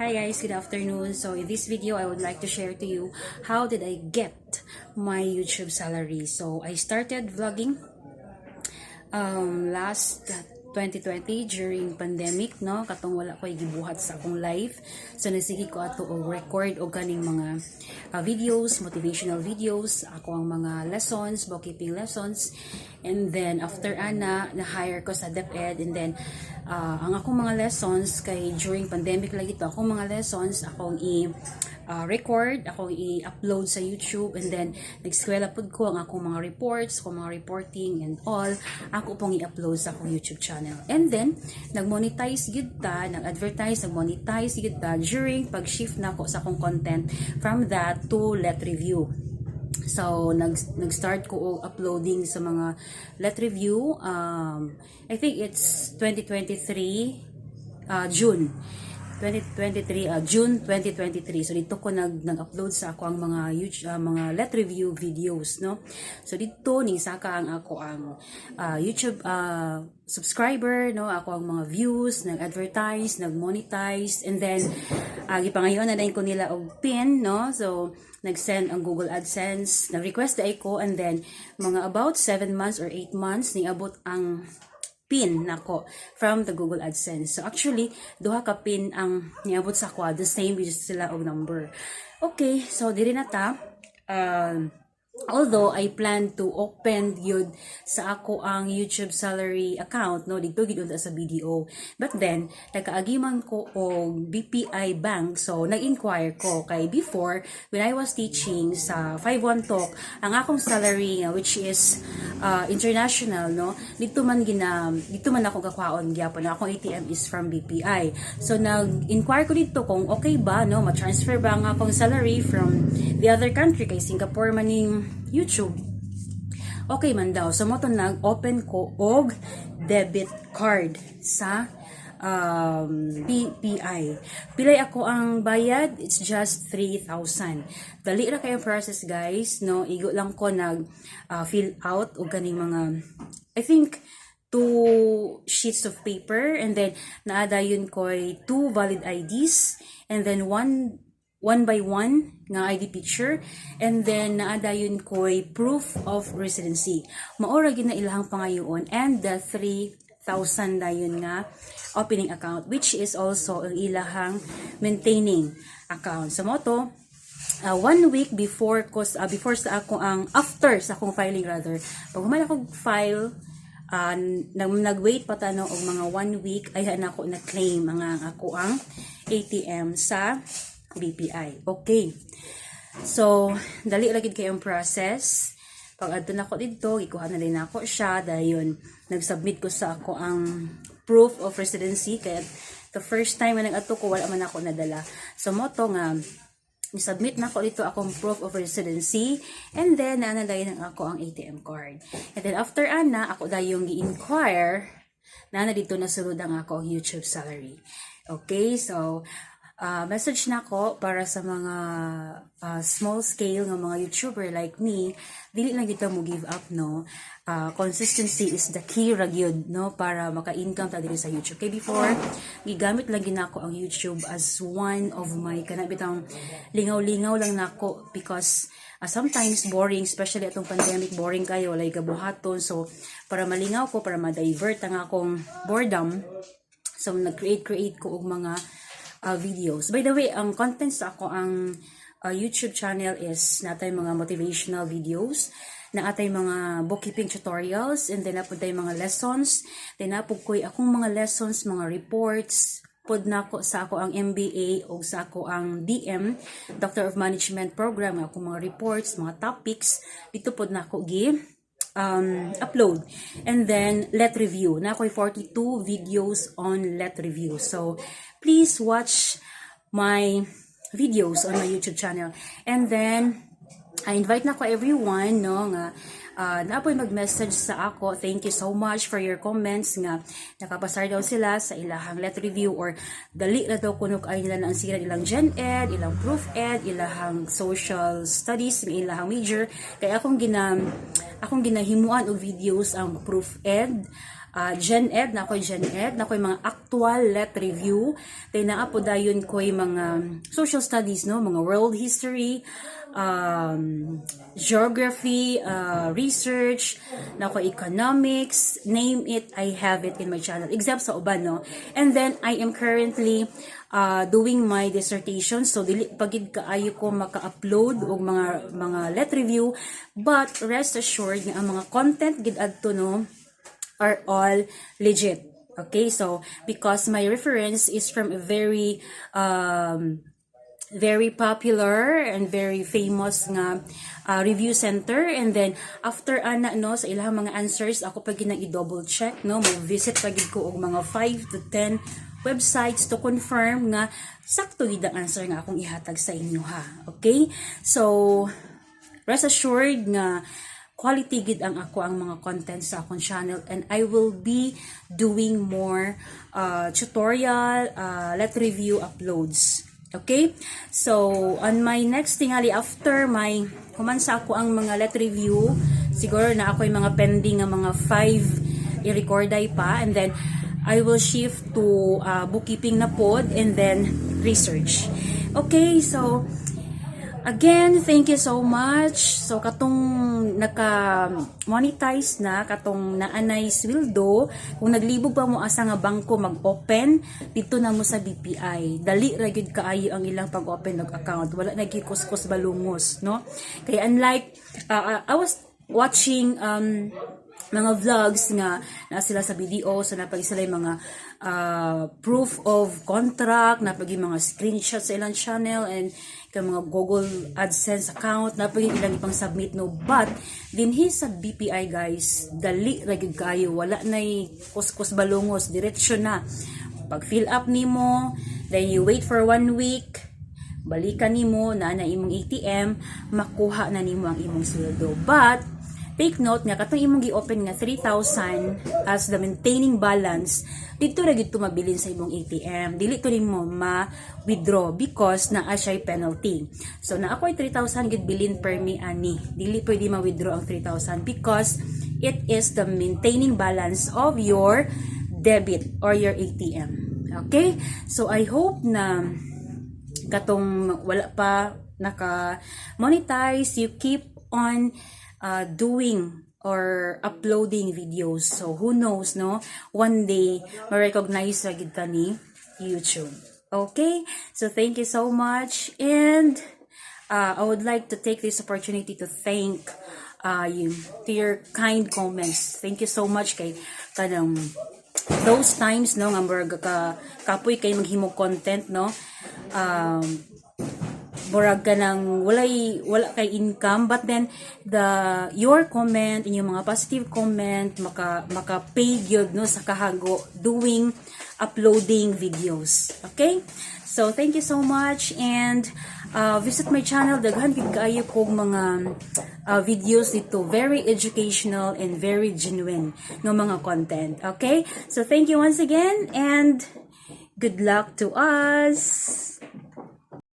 Hi guys, good afternoon. So in this video, I would like to share to you how did I get my YouTube salary. So I started vlogging um, last 2020 during pandemic, no? Katong wala ko gibuhat sa akong life. So nasigi ko ato og record og kaning mga uh, videos, motivational videos, ako ang mga lessons, bookkeeping lessons. And then after ana, na-hire ko sa DepEd and then uh, ang akong mga lessons kay during pandemic lagi to, akong mga lessons akong i uh, record, akong i-upload sa YouTube and then nag-eskwela pud ko ang akong mga reports, akong mga reporting and all, ako pong i-upload sa akong YouTube channel. And then nag-monetize gid ta, nag-advertise, nag-monetize gid ta during pag-shift na ako sa akong content from that to let review. So, nag, nag-start ko uploading sa mga let review. Um, I think it's 2023 uh, June. 2023 uh, June 2023 so dito ko nag nag-upload sa ako ang mga YouTube, uh, mga let review videos no? So dito ni saka ang ako ang uh, YouTube uh, subscriber no? Ako ang mga views nag-advertise nag-monetize and then uh, gipangayon na ko nila og pin no? So nag-send ang Google AdSense nag-request ay ko and then mga about 7 months or 8 months ni abot ang pin nako from the Google AdSense. So actually, duha ka pin ang niabot sa kwa, the same with sila og number. Okay, so diri na ta. Um, although I plan to open yun sa ako ang YouTube salary account no dito gid unta sa BDO but then nagkaagiman ko og BPI bank so nag-inquire ko kay before when I was teaching sa 51 talk ang akong salary uh, which is uh, international no dito man gina dito man ako gakwaon gyapon akong ATM is from BPI so nag-inquire ko dito kung okay ba no ma-transfer ba ang akong salary from the other country kay Singapore maning YouTube. Okay man daw. So, mo nag-open ko og debit card sa um, PI. Pilay ako ang bayad, it's just 3,000. Dali ra kayo process guys, no? Igo lang ko nag uh, fill out og kaning mga I think two sheets of paper and then naadayon ko two valid IDs and then one one by one nga ID picture and then naadayon ko'y proof of residency. Maura gina ilahang pangayoon and the three 6,000 dayon nga opening account which is also ang ilahang maintaining account. So mo to, uh, one week before cause uh, before sa ako ang after sa akong filing rather pag human ako file uh, nag nagwait pa tano og mga one week ay na ako na claim mga ako ang ATM sa BPI okay. So dali lagi kay ang process. Pag adto na ko dito, ikuha na din ako siya dahil nag-submit ko sa ako ang proof of residency kaya the first time na nag-ato ko wala man ako nadala. So mo to nga submit na ako dito akong proof of residency and then naanalayin ng ako ang ATM card. And then after ana, ako dayong gi-inquire na na dito nasulod ang ako YouTube salary. Okay, so uh, message na ko para sa mga uh, small scale ng mga YouTuber like me, dili lang dito mo give up, no? Uh, consistency is the key ragyod, no? Para maka-income ta diri sa YouTube. Kay before, gigamit lang ginako ang YouTube as one of my kanabitang lingaw-lingaw lang nako because uh, sometimes boring, especially atong pandemic, boring kayo, walay gabuhaton. So, para malingaw ko, para ma-divert ang akong boredom, so nag-create-create ko og mga uh, videos. By the way, ang content sa ako ang uh, YouTube channel is natay mga motivational videos, na atay mga bookkeeping tutorials, and then napod tayo mga lessons, then napod ko akong mga lessons, mga reports, pod na ko sa ako ang MBA o sa ako ang DM, Doctor of Management Program, ako mga reports, mga topics, dito pod na ako gi um, upload. And then, let review. Na ako'y 42 videos on let review. So, please watch my videos on my YouTube channel. And then, I invite na ko everyone, no, nga, uh, na po'y mag-message sa ako. Thank you so much for your comments nga nakapasar daw sila sa ilahang let review or dali na daw kunok ay nila ang sira ilang gen ed, ilang proof ed, ilahang social studies, ilahang major. Kaya akong gina akong ginahimuan og videos ang proof ed uh, Gen Ed, na ako'y Gen Ed, na ako'y mga actual let review. Tay naa po dayon ko'y mga social studies, no? Mga world history, um, geography, uh, research, na ako economics, name it, I have it in my channel. Except sa uban, no? And then, I am currently uh, doing my dissertation. So, dili pagid kaayo ko maka-upload og mga mga let review. But, rest assured nga ang mga content gid adto no, are all legit. Okay, so because my reference is from a very um, very popular and very famous nga uh, review center. And then after ana no sa ilang mga answers ako pa ginang i-double check no? Mo visit pa gid ko og mga 5 to 10 websites to confirm nga sakto gid ang answer nga akong ihatag sa inyo ha? Okay? So rest assured nga quality gid ang ako ang mga content sa akong channel. And I will be doing more uh, tutorial, uh, let review uploads. Okay? So, on my next tingali after my human sa ako ang mga let review, siguro na ako yung mga pending nga mga 5 i-recorday pa and then I will shift to uh, bookkeeping na pod and then research. Okay, so Again, thank you so much. So, katong naka-monetize na, katong naanay sweldo, kung naglibog pa mo asa nga bangko mag-open, dito na mo sa BPI. Dali ra gyud kaayo ang ilang pag-open ng account. Wala na kuskus balungos, no? Kaya unlike, uh, uh, I was watching um, mga vlogs nga na sila sa BDO so napag sila yung mga uh, proof of contract napag mga screenshots sa ilang channel and kay mga Google AdSense account napag ilang ipang submit no? But dinhi sa BPI guys dali ra gyud kayo. Wala na kuskus balungos. Diretso na. Pag fill up nimo then you wait for one week balikan nimo na na imong ATM makuha na nimo ang imong sweldo. But Take note nga katong imong gi-open nga 3,000 as the maintaining balance dito ra gid mabilin sa imong ATM. Dili to nimo ma-withdraw because naa siya penalty. So na ako ay 3,000 gid bilin per me ani. Dili pwede ma-withdraw ang 3,000 because it is the maintaining balance of your debit or your ATM. Okay? So I hope na katong wala pa naka monetize you keep on uh, doing or uploading videos. So, who knows, no? One day, ma-recognize na gid ka ni YouTube. Okay? So, thank you so much. And, uh, I would like to take this opportunity to thank uh, you, to your kind comments. Thank you so much kay kanang those times no nga murag ka kapoy kay maghimo content no um murag ka ng walay wala kay income. But then the your comment inyong mga positive comment maka maka pay gyud no sa kahago doing uploading videos. Okay? So thank you so much. And uh, visit my channel. Daghan gid kaayo kog mga uh, videos dito. Very educational and very genuine ng mga content. Okay? So thank you once again. And good luck to us